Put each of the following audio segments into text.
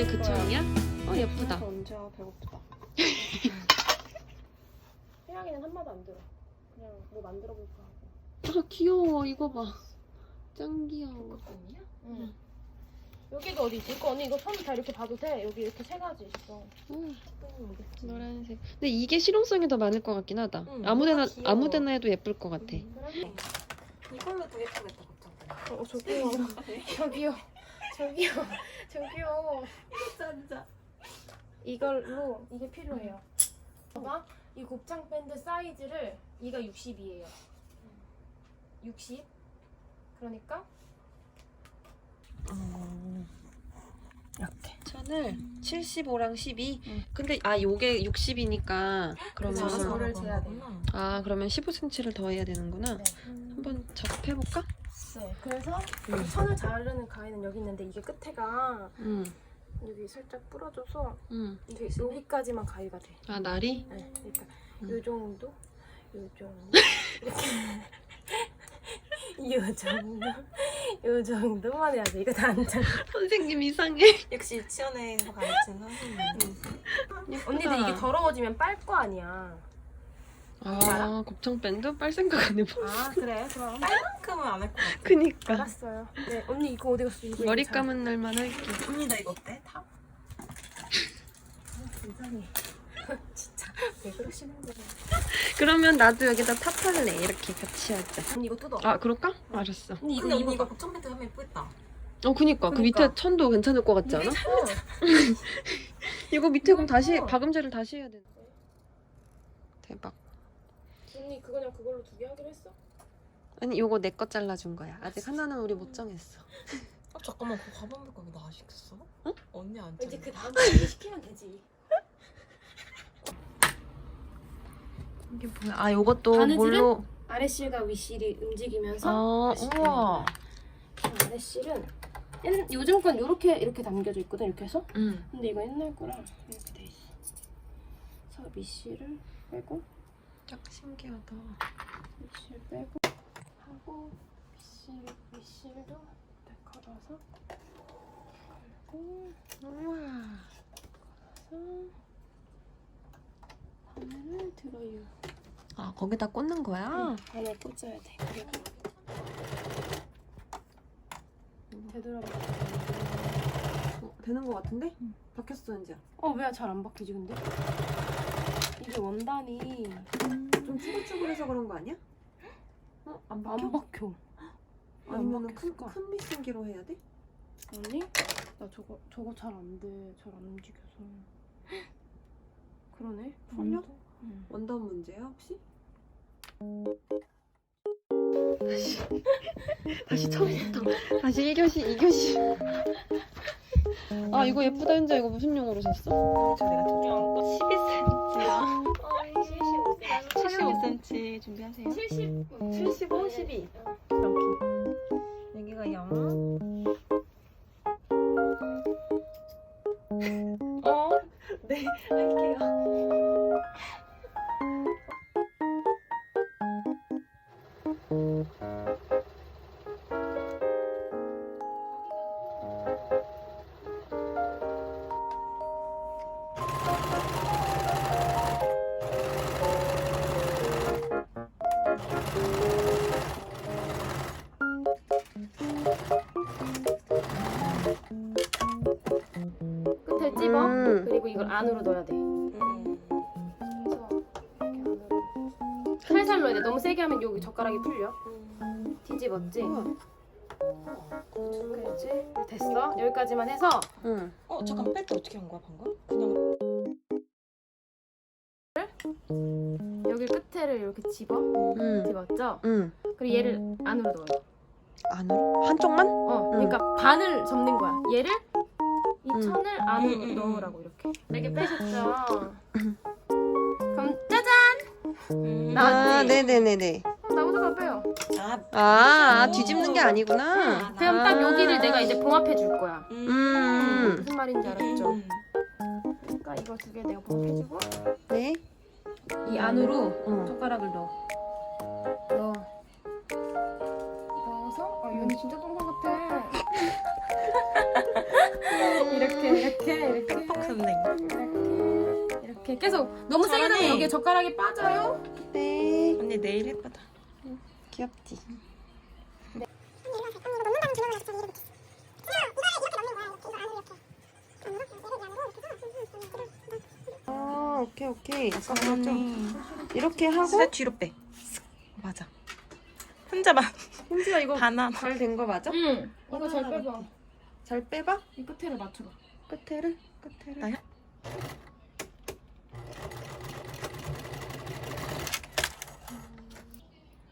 이게 그 천이야? 어 예쁘다. 그래서 언제 와 배고프다. 희랑이는 한마디 안 들어. 그냥 뭐 만들어 볼까 하고. 아 귀여워 이거 봐. 짱 귀여워. 언니야? 응. 여기도 어디 있지? 이거 언니 이거 처음 다 이렇게 봐도 돼. 여기 이렇게 세 가지 있어. 응, 음, 오겠지. 노란색. 근데 이게 실용성이 더 많을 것 같긴 하다. 응, 아무데나 뭔가 귀여워. 아무데나 해도 예쁠 것 같아. 음, 그래? 이걸로도 예쁘겠다 갑자기. 어 저기요. 저기요. 저기요. 저기요. 진짜. 이걸로 이게 필요해요. 봐봐. 이 곱창 밴드 사이즈를 이가 60이에요. 60. 그러니까 이렇게. 천을 75랑 12. 응. 근데 아 요게 60이니까 그러면 그래서 저거를 재야 돼. 아 그러면 15cm를 더 해야 되는구나. 네. 한번 작업해 볼까? 네. 그래서 응. 천을 자르는 가위는 여기 있는데 이게 끝에가 응. 여기 살짝 부러져서 응. 이게 여기까지만 가위가 돼. 아 날이? 네. 그러니까 응. 요 정도, 요 정도, 요 정도, 요 정도만 해야 돼. 이거 다 안 잘라. 선생님 이상해. 역시 유치원에 가르치는 선생님. 언니들 이게 더러워지면 빨 거 아니야. 아 곱창 밴드 빨 생각 안 해봐. 아 그래? 그럼 빨만큼은 안할것 같아. 그니까 알았어요. 네 언니 이거 어디 갔어? 이거 머리 이거 잘- 감은 날만 할게. 언니 나 이거 어때? 탑? 굉장히 진짜 왜 그러시는 거예요? 그러면 나도 여기다 탑할래 이렇게 같이 하자. 언니 이거 뜯어. 아 그럴까? 알았어. 언니 이거 근데 언니 입어. 이거 복장 밴드 하면 예쁘겠다. 어 그니까 그 그니까. 밑에 천도 괜찮을 것 같지 않아? 이거 밑에 그럼 다시 이거. 박음질을 다시 해야 돼. 대박. 언니 그거 그냥 그걸로 두 개 하기로 했어? 아니 요거 내 거 잘라준 거야. 아직 하나는 우리 못 정했어. 아 잠깐만 그 가방 물감이나 시켰어? 어? 언니 안 이제 짠. 그 다음 거 시키면 되지. 이게 뭐야? 아 요것도 바느질은? 뭘로? 아래실과 윗실이 움직이면서 아 우와. 아래실은 옛- 요즘 건 이렇게 이렇게 담겨져 있거든 이렇게 해서 응. 근데 이거 옛날 거랑 이렇게 돼 있어. 그래서 밑실을 빼고 딱 신기하다. 밑실 빼고 하고 밑실 밑실도 이렇게 걸어서 그리고 우와. 걸어서 바늘을 들어요. 아 거기다 꽂는 거야? 바늘 꽂아야 돼. 그리고 되돌아봐. 어, 되는 거 같은데? 박혔어 이제. 어, 왜 잘 안 박히지 근데? 이게 원단이 좀 쭈글쭈글해서 그런 거 아니야? 어? 안 박혀? 안 박혀. 아니면 안 큰, 박혔을까? 큰 미싱기로 해야 돼? 아니? 나 저거 저거 잘 안 돼. 잘 안 움직여서. 그러네. 풀려? 원단? 응. 원단 문제야 혹시? 다시 다시 처음부터 다시 1교시 2교시 아 이거 예쁘다 현자 이거 무슨 용어로 샀어? 저 내가 돈 12cm 75cm 준비하세요. 70. 75, 12 여기가 0 어? 네 할게요 안으로 넣어야 돼. 음. 그래서 이렇게 안으로. 살살 넣어야 돼. 너무 세게 하면 여기 젓가락이 풀려. 뒤집었지? 그렇지? 됐어. 여기까지만 해서 응 어 잠깐 뺄 때 어떻게 한 거야 방금? 그냥 여기 끝에를 이렇게 집어. 응. 집었죠? 응. 그리고 얘를 안으로 넣어요. 안으로? 한쪽만? 어, 그러니까 반을 접는 거야. 얘를 이 음. 천을 안으로 음, 음, 음. 넣으라고 이렇게. 네개 빼셨죠? 그럼 짜잔! 음. 나- 아 나왔지? 네네네네 나보다 빼요. 아, 아, 오. 뒤집는 게 아니구나 그럼 딱 여기를 내가 이제 봉합해 줄 거야. 음. 무슨 말인지 알았죠? 음. 그러니까 이거 두 개 내가 봉합해주고 네 이 안으로 어. 젓가락을 넣어. 넣어. 넣어서 아, 이 언니 진짜 똥손 같아. 이렇게 이렇게 이렇게 이렇게 뻑 선생. 이렇게 이렇게 계속 너무 세게 잘하네. 하면 여기에 젓가락이 빠져요. 네. 언니 내일 예쁘다. 귀엽지? 아, 오케이, 오케이. 잘하네. 이렇게 하고 진짜 뒤로 빼. 슥. 맞아. 혼자만 현지야 이거 반한. 잘된 거 맞아? 응. 이거 잘 빼봐. 잘 빼봐. 이 끝에를 맞춰봐. 끝에를 끝에를. 나요?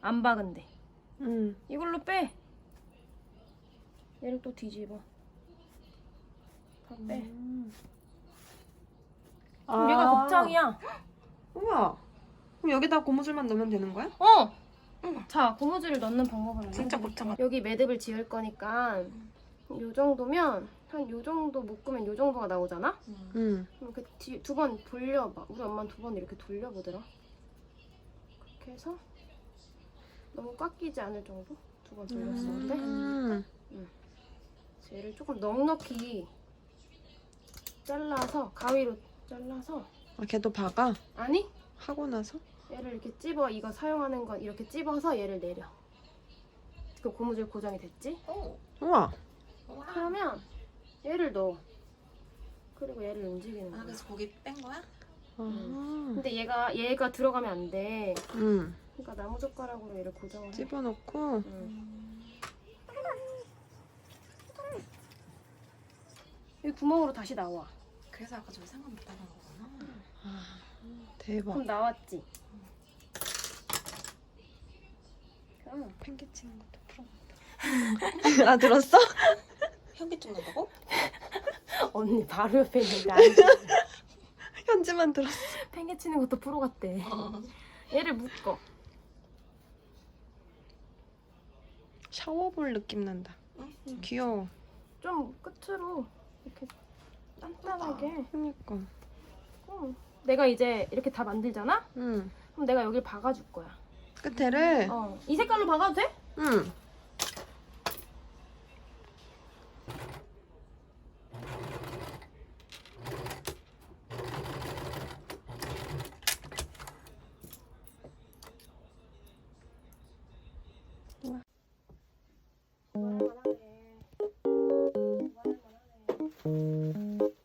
안 박은데. 응. 이걸로 빼. 얘를 또 뒤집어. 다 빼. 음. 그럼 얘가 곱창이야. 우와. 그럼 여기다 고무줄만 넣으면 되는 거야? 어. 자, 고무줄을 넣는 방법은 진짜 알려드릴게요. 곱창. 여기 매듭을 지을 거니까 요 정도면 한 요 정도 묶으면 요 정도가 나오잖아. 응. 그럼 그두 번 돌려봐. 우리 엄마는 두 번 이렇게 돌려보더라. 그렇게 해서 너무 꽉 끼지 않을 정도 두 번 돌렸을 때 음. 얘를 조금 넉넉히 잘라서 가위로 잘라서 아, 걔도 박아? 아니 하고 나서? 얘를 이렇게 찝어 이거 사용하는 건 이렇게 찝어서 얘를 내려. 그 고무줄 고정이 됐지? 우와. 그러면 얘를 넣어. 그리고 얘를 움직이는 아 거야. 그래서 고기 뺀 거야? 아. 근데 얘가 얘가 들어가면 안 돼. 응. 그러니까 나무 젓가락으로 얘를 고정을 해. 집어넣고. 응. 이 구멍으로 다시 나와. 그래서 아까 저 상관 못 하는 거구나. 대박. 그럼 나왔지. 그럼 팽개치는 것도 풀어. 아 들었어? 현기증 난다고? 언니 바로 옆에 있는데 안 돼. 현지만 들었어. 팽개치는 것도 프로 같대. 얘를 묶어. 샤워볼 느낌 난다. 응. 귀여워. 좀 끝으로 이렇게 단단하게. 그니까. 응. 내가 이제 이렇게 다 만들잖아? 응. 그럼 내가 여길 박아줄 거야. 끝에를. 어. 이 색깔로 박아도 돼? 응. 이렇